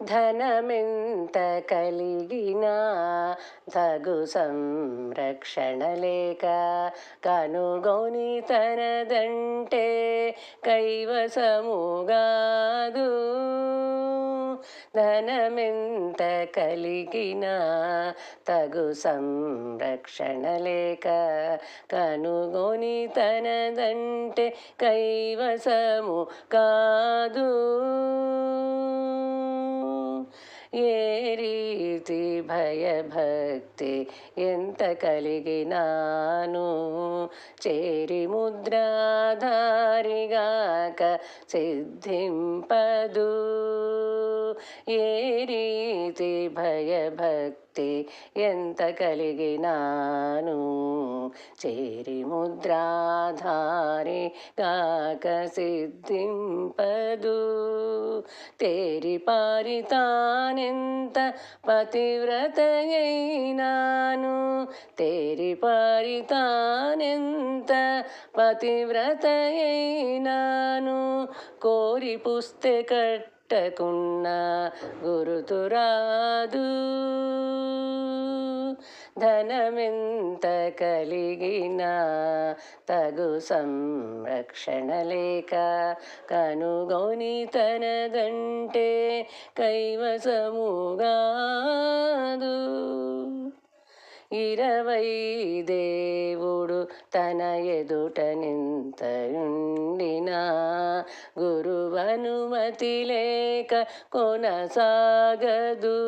ధనమెంత కలిగినా తగు సంరక్షణ లేక కనుగొని తనదంటే కైవసముగాదు ధనమెంత కలిగినా తగు సంరక్షణ లేక కనుగొని తనదంటే కైవసము కాదు ఏ రీతి భయభక్తి ఎంత కలిగినాను చేరి ముద్రాధారిగాక సిద్ధింపదు. ఏ రీతి భయభక్తి ఎంత కలిగినాను? చేరి ముద్రాధారి కాక సిద్ధింపదు. తేరి పారితానెంత పతివ్రతయైనాను? తేరి పారితానెంత పతివ్రతయైనాను? కోరి పుస్తే కట్టకున్న గురుతురాదు ధనమెంత కలిగినా తగు సంరక్షణ లేక కనుగొని తనదంటే కైవసముగా ఇరవై దేవుడు తన ఎదుట నింతయుండినా గురువనుమతి లేక కొనసాగదు.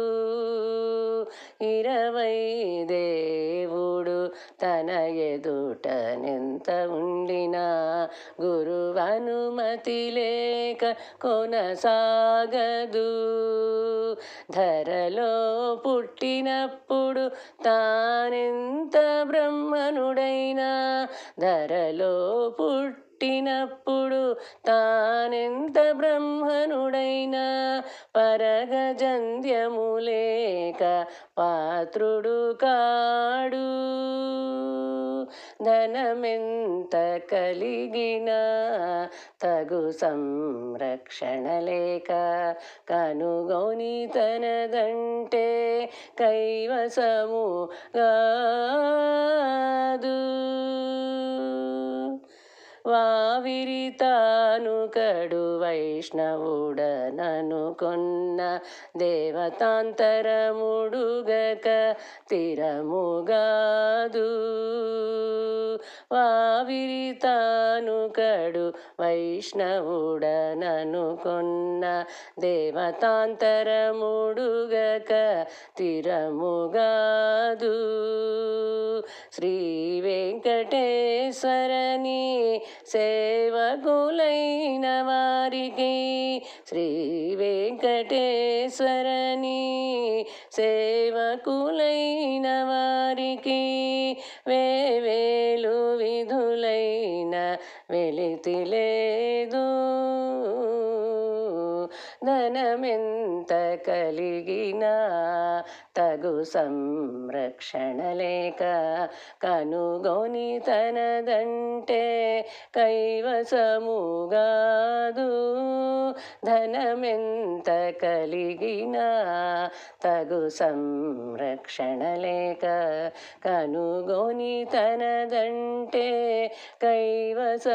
ఇర ఎంత ఉండినా గురువనుమతి లేక కొనసాగదు. ధరలో పుట్టినప్పుడు తానెంత బ్రహ్మనుడైనా ధరలో పుట్టినప్పుడు తానెంత బ్రహ్మనుడైనా పరగజంధ్యము లేక పాత్రుడు కాడు. ధనమెంత కలిగినా తగు సంరక్షణ లేక కనుగొని తనదంటే కైవసము గాదు. వా విరితాను కడు వైష్ణవుడనను కొన్న దేవతాంతరముడుగక తిరముగాదు. వావిరి తాను కడు వైష్ణవుడనను కొన్న దేవతాంతరముడుగక తిరముగాదు. శ్రీ వెంకటేశ్వర సేవకులైన వారికి శ్రీ వెంకటేశ్వరని సేవకులైన వారికి వేవేలు విధులైన వెలితి లేదు. ధనమెంత కలిగినా తగు సంరక్షణ లేక కనుగొని తనదంటే కైవసముగాదు. ధనమెంత కలిగినా తగు సంరక్షణ లేక కనుగొని తనదంటే కైవసముగాదు.